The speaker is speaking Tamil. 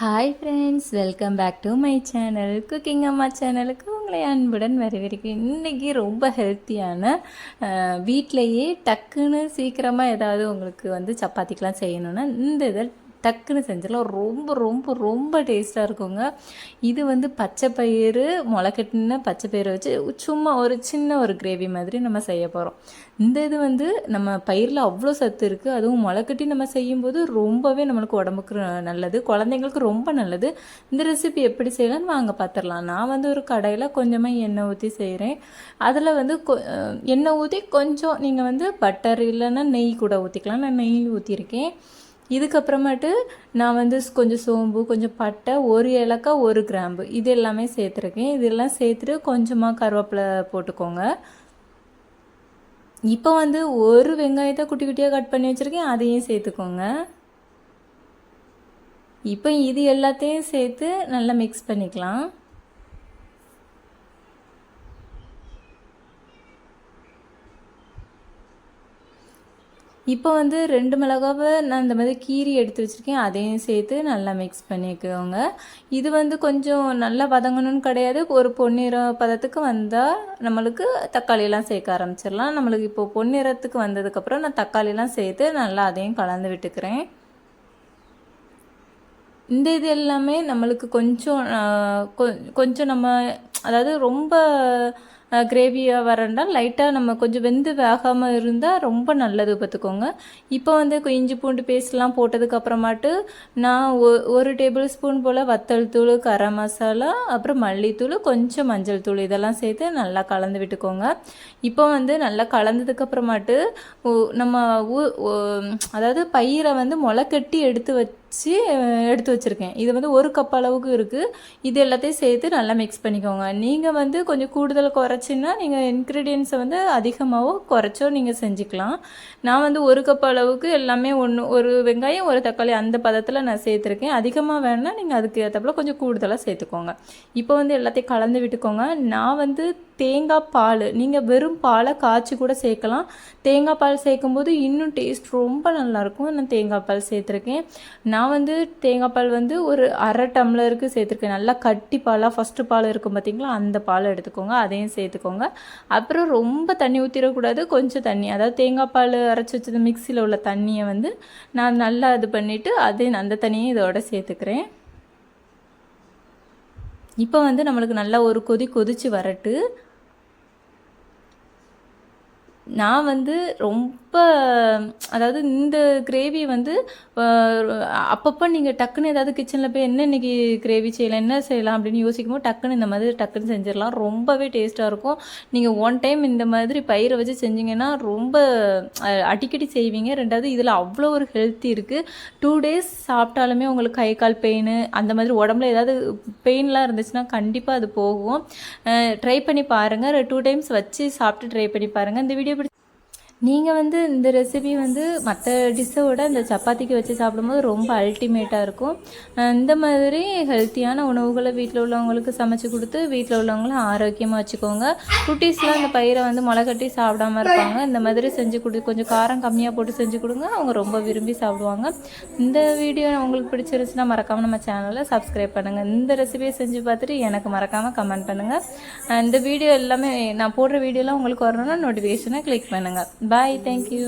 Hi friends welcome back to my channel cooking அம்மா சேனலுக்கு உங்களை அன்புடன் வரவேற்கிறேன். இன்றைக்கி ரொம்ப ஹெல்த்தியான வீட்டிலையே டக்குன்னு சீக்கிரமாக ஏதாவது உங்களுக்கு வந்து சப்பாத்திக்கெலாம் செய்யணும்னா இந்த இதை டக்குன்னு செஞ்சிடலாம். ரொம்ப ரொம்ப ரொம்ப டேஸ்ட்டாக இருக்குங்க. இது வந்து பச்சை பயிறு முளைக்கட்டின பச்சை பயிரை வச்சு சும்மா ஒரு சின்ன ஒரு கிரேவி மாதிரி நம்ம செய்ய போகிறோம் இந்த இது வந்து நம்ம பயிரில் அவ்வளோ சத்து இருக்குது அதுவும் முளைக்கட்டி நம்ம செய்யும்போது ரொம்பவே நம்மளுக்கு உடம்புக்கு நல்லது குழந்தைங்களுக்கு ரொம்ப நல்லது. இந்த ரெசிபி எப்படி செய்யலாம்னு வாங்க பார்த்துடலாம் நான் வந்து ஒரு கடையில் கொஞ்சமாக எண்ணெய் ஊற்றி செய்கிறேன் அதில் வந்து கொ- எண்ணெய் ஊற்றி கொஞ்சம் நீங்கள் வந்து பட்டர் இல்லைன்னா நெய் கூட ஊற்றிக்கலாம் நான் நெய் ஊற்றிருக்கேன் இதுக்கப்புறமேட்டு நான் வந்து கொஞ்சம் சோம்பு கொஞ்சம் பட்டை ஒரு ஏலக்காய் ஒரு கிராம்பு. இது எல்லாமே சேர்த்துருக்கேன். இதெல்லாம் சேர்த்துட்டு கொஞ்சமாக கருவேப்பிலை போட்டுக்கோங்க. இப்போ வந்து ஒரு வெங்காயத்தை குட்டி குட்டியாக கட் பண்ணி வச்சுருக்கேன். அதையும் சேர்த்துக்கோங்க. இப்போ இது எல்லாத்தையும் சேர்த்து நல்லா மிக்ஸ் பண்ணிக்கலாம். இப்போ வந்து ரெண்டு மிளகாவை நான் இந்த மாதிரி கீரி எடுத்து வச்சுருக்கேன். அதையும் சேர்த்து நல்லா மிக்ஸ் பண்ணிக்கோங்க. இது வந்து கொஞ்சம் நல்லா வதங்கணும்னு கிடையாது. ஒரு பொன்னிற பதத்துக்கு வந்தால் நம்மளுக்கு தக்காளியெல்லாம் சேர்க்க ஆரம்பிச்சிடலாம். நம்மளுக்கு இப்போ பொன்னிறத்துக்கு வந்ததுக்கப்புறம் நான் தக்காளியெலாம் சேர்த்து நல்லா அதையும் கலந்து விட்டுக்கிறேன். இந்த இது எல்லாமே நம்மளுக்கு கொஞ்சம் கொஞ்சம் நம்ம அதாவது ரொம்ப கிரேவியாக வரண்டா லைட்டாக நம்ம கொஞ்சம் வெந்து வேகாமல் இருந்தால் ரொம்ப நல்லது பார்த்துக்கோங்க. இப்போ வந்து இஞ்சி பூண்டு பேஸ்ட்லாம் போட்டதுக்கப்புறமாட்டு நான் ஒ- ஒரு டேபிள் ஸ்பூன் போல் வத்தல் தூள் கரம் மசாலா அப்புறம் மல்லித்தூள் கொஞ்சம் மஞ்சள் தூள் இதெல்லாம் சேர்த்து நல்லா கலந்து விட்டுக்கோங்க. இப்போ வந்து நல்லா கலந்ததுக்கப்புறமாட்டு நம்ம ஊ- அதாவது பயிரை வந்து முளைக்கட்டி எடுத்து வச்சு வச்சு எடுத்து வச்சுருக்கேன். இது வந்து ஒரு கப் அளவுக்கு இருக்குது இது எல்லாத்தையும் சேர்த்து நல்லா மிக்ஸ் பண்ணிக்கோங்க. நீங்கள் வந்து கொஞ்சம் கூடுதல் குறைச்சின்னா நீங்கள் இன்க்ரீடியன்ஸை வந்து அதிகமாகவோ குறைச்சோ நீங்கள் செஞ்சுக்கலாம். நான் வந்து ஒரு கப் அளவுக்கு எல்லாமே ஒன்று ஒரு வெங்காயம் ஒரு தக்காளி அந்த பதத்தில் நான் சேர்த்துருக்கேன். அதிகமாக வேணால் நீங்கள் அதுக்கு ஏற்றப்பல கொஞ்சம் கூடுதலாக சேர்த்துக்கோங்க. இப்போ வந்து எல்லாத்தையும் கலந்து விட்டுக்கோங்க. நான் வந்து தேங்காய் பால். நீங்கள் வெறும் பாலை காய்ச்சி கூட சேர்க்கலாம். தேங்காய் பால் சேர்க்கும்போது இன்னும் டேஸ்ட் ரொம்ப நல்லாயிருக்கும். நான் தேங்காய் பால் சேர்த்துருக்கேன். நான் வந்து தேங்காய் பால் வந்து ஒரு அரை டம்ளருக்கு சேர்த்துருக்கேன். நல்லா கட்டி பாலாக ஃபஸ்ட்டு பால் இருக்கும் பார்த்தீங்களா அந்த பால் எடுத்துக்கோங்க. அதையும் சேர்த்துக்கோங்க. அப்புறம் ரொம்ப தண்ணி ஊற்றிடக்கூடாது கொஞ்சம் தண்ணி. அதாவது தேங்காய் பால் அரைச்சி வச்சது மிக்சியில் உள்ள தண்ணியை வந்து நான் நல்லா இது பண்ணிவிட்டு அதையும் அந்த தண்ணியும் இதோட சேர்த்துக்கிறேன். இப்போ வந்து நம்மளுக்கு நல்லா ஒரு கொதி கொதிச்சு வரட்டு. நான் வந்து ரொம்ப அதாவது இந்த கிரேவி வந்து அப்பப்போ நீங்கள் டக்குன்னு ஏதாவது கிச்சனில் போய் என்ன இன்னைக்கு கிரேவி செய்யலாம் என்ன செய்யலாம் அப்படின்னு யோசிக்கும் போது டக்குன்னு இந்த மாதிரி டக்குன்னு செஞ்சிடலாம். ரொம்பவே டேஸ்ட்டாக இருக்கும். நீங்கள் ஒன் டைம் இந்த மாதிரி பயிரை வச்சு செஞ்சீங்கன்னா ரொம்ப அடிக்கடி செய்வீங்க. ரெண்டாவது இதில் அவ்வளோ ஒரு ஹெல்த்தி இருக்குது டூ டேஸ் சாப்பிட்டாலுமே உங்களுக்கு கை கால் பெயின் அந்த மாதிரி உடம்புல ஏதாவது பெயின்லாம் இருந்துச்சுன்னா கண்டிப்பாக அது போகும். ட்ரை பண்ணி பாருங்கள் டூ டைம்ஸ் வச்சு சாப்பிட்டு ட்ரை பண்ணி பாருங்கள் இந்த வீடியோ நீங்கள் வந்து இந்த ரெசிபி வந்து மற்ற டிஷ்ஷை விட இந்த சப்பாத்திக்கு வச்சு சாப்பிடும்போது ரொம்ப அல்டிமேட்டாக இருக்கும். இந்த மாதிரி ஹெல்த்தியான உணவுகளை வீட்டில் உள்ளவங்களுக்கு சமைச்சு கொடுத்து வீட்டில் உள்ளவங்களும் ஆரோக்கியமாக வச்சுக்கோங்க. குட்டீஸ்லாம் இந்த பயிரை வந்து முளை கட்டி சாப்பிடாம இருப்பாங்க. இந்த மாதிரி செஞ்சு கொடு கொஞ்சம் காரம் கம்மியாக போட்டு செஞ்சு கொடுங்க. அவங்க ரொம்ப விரும்பி சாப்பிடுவாங்க. இந்த வீடியோ உங்களுக்கு பிடிச்சிருந்துச்சுன்னா மறக்காமல் நம்ம சேனலை சப்ஸ்கிரைப் பண்ணுங்கள் இந்த ரெசிபியை செஞ்சு பார்த்துட்டு எனக்கு மறக்காமல் கமெண்ட் பண்ணுங்கள் இந்த வீடியோ எல்லாமே நான் போடுற வீடியோலாம் உங்களுக்கு வரணும்னா நோட்டிஃபிகேஷனை கிளிக் பண்ணுங்கள் பாய் தேங்க்யூ